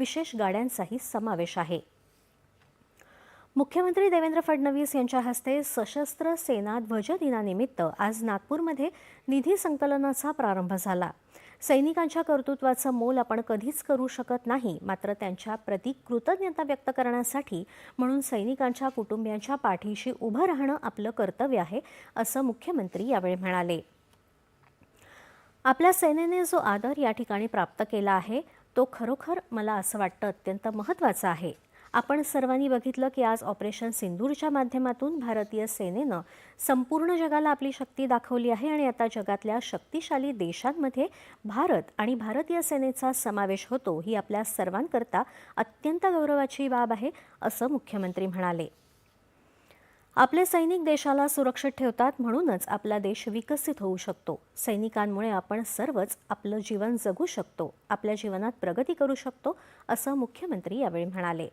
विशेष गाड्यांचाही समावेश आहे. मुख्यमंत्री देवेंद्र फडणवीस यांच्या हस्ते सशस्त्र सेना ध्वज दिनानिमित्त आज नागपूरमध्ये निधी संकलनाचा प्रारंभ झाला. सैनिकांच्या कर्तृत्वाचं मोल आपण कधीच करू शकत नाही मात्र त्यांच्या प्रती कृतज्ञता व्यक्त करण्यासाठी म्हणून सैनिकांच्या कुटुंबियांच्या पाठीशी उभं राहणं आपलं कर्तव्य आहे असं मुख्यमंत्री यावेळी म्हणाले. आपल्या सेनेने जो आदर या ठिकाणी प्राप्त केला आहे तो खरोखर मला असं वाटतं अत्यंत महत्त्वाचा आहे. आपण सर्वांनी बघितलं की आज ऑपरेशन सिंदूरच्या माध्यमातून भारतीय सेनेनं संपूर्ण जगाला आपली शक्ती दाखवली आहे आणि आता जगातल्या शक्तिशाली देशांमध्ये भारत आणि भारतीय सेनेचा समावेश होतो ही आपल्या सर्वांकरता अत्यंत गौरवाची बाब आहे असं मुख्यमंत्री म्हणाले. आपले सैनिक देशाला सुरक्षित ठेवतात म्हणूनच आपला देश विकसित होऊ शकतो. सैनिकांमुळे आपण सर्वच आपलं जीवन जगू शकतो आपल्या जीवनात प्रगती करू शकतो असं मुख्यमंत्री यावेळी म्हणाले.